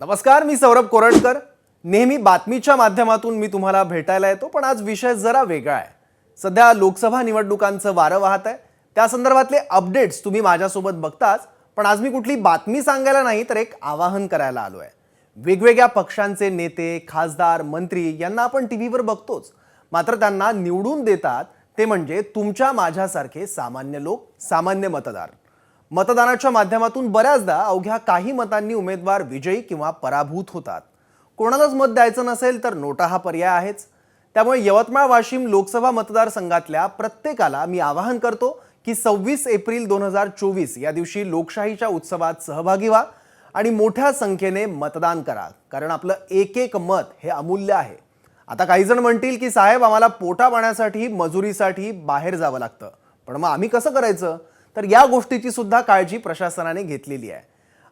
नमस्कार मी सौरभ कोरटकर नेहमी बातमीच्या माध्यमातून मी तुम्हाला भेटायला येतो पण आज विषय जरा वेगळा आहे. सध्या लोकसभा निवडणुकांचं वारं वाहत आहे. त्या संदर्भातले अपडेट्स तुम्ही माझ्यासोबत बघताच पण आज मी कुठली बातमी सांगायला नाही तर एक आवाहन करायला आलो आहे वेगवेगळ्या पक्षांचे नेते खासदार मंत्री यांना आपण टी व्हीवर बघतोच. मात्र त्यांना निवडून देतात ते म्हणजे तुमच्या माझ्यासारखे सामान्य लोक सामान्य मतदार. मतदानाच्या माध्यमातून बऱ्याचदा अवघ्या काही मतांनी उमेदवार विजयी किंवा पराभूत होतात. कोणालाच मत द्यायचं नसेल तर नोटा हा पर्याय आहेच. त्यामुळे यवतमाळ वाशिम लोकसभा मतदारसंघातल्या प्रत्येकाला मी आवाहन करतो की सव्वीस एप्रिल दोन हजार चोवीस या दिवशी लोकशाहीच्या उत्सवात सहभागी व्हा आणि मोठ्या संख्येने मतदान करा. कारण आपलं एक एक मत हे अमूल्य आहे. आता काही जण म्हणतील की साहेब आम्हाला पोटा पाण्यासाठी मजुरीसाठी बाहेर जावं लागतं. पण मग आम्ही कसं करायचं? तर या गोष्टीची सुद्धा काळजी प्रशासनाने घेतलेली आहे.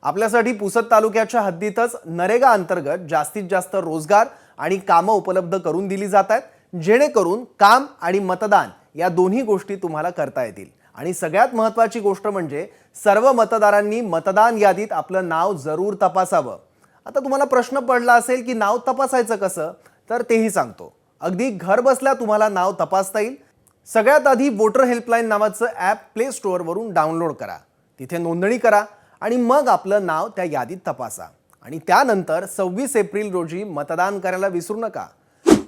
आपल्यासाठी पुसद तालुक्याच्या हद्दीतच नरेगा अंतर्गत जास्तीत जास्त रोजगार आणि कामं उपलब्ध करून दिली जात आहेत जेणेकरून काम आणि मतदान या दोन्ही गोष्टी तुम्हाला करता येतील. आणि सगळ्यात महत्त्वाची गोष्ट म्हणजे सर्व मतदारांनी मतदान यादीत आपलं नाव जरूर तपासावं. आता तुम्हाला प्रश्न पडला असेल की नाव तपासायचं कसं? तर तेही सांगतो. अगदी घर बसल्या तुम्हाला नाव तपासता येईल सगळ्यात आधी वोटर हेल्पलाईन नावाचं ॲप प्ले स्टोअरवरून डाउनलोड करा. तिथे नोंदणी करा आणि मग आपलं नाव त्या यादीत तपासा. आणि त्यानंतर सव्वीस एप्रिल रोजी मतदान करायला विसरू नका.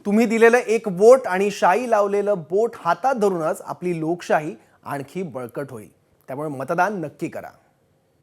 तुम्ही दिलेलं एक वोट आणि शाई लावलेलं बोट हातात धरूनच आपली लोकशाही आणखी बळकट होईल. त्यामुळे मतदान नक्की करा.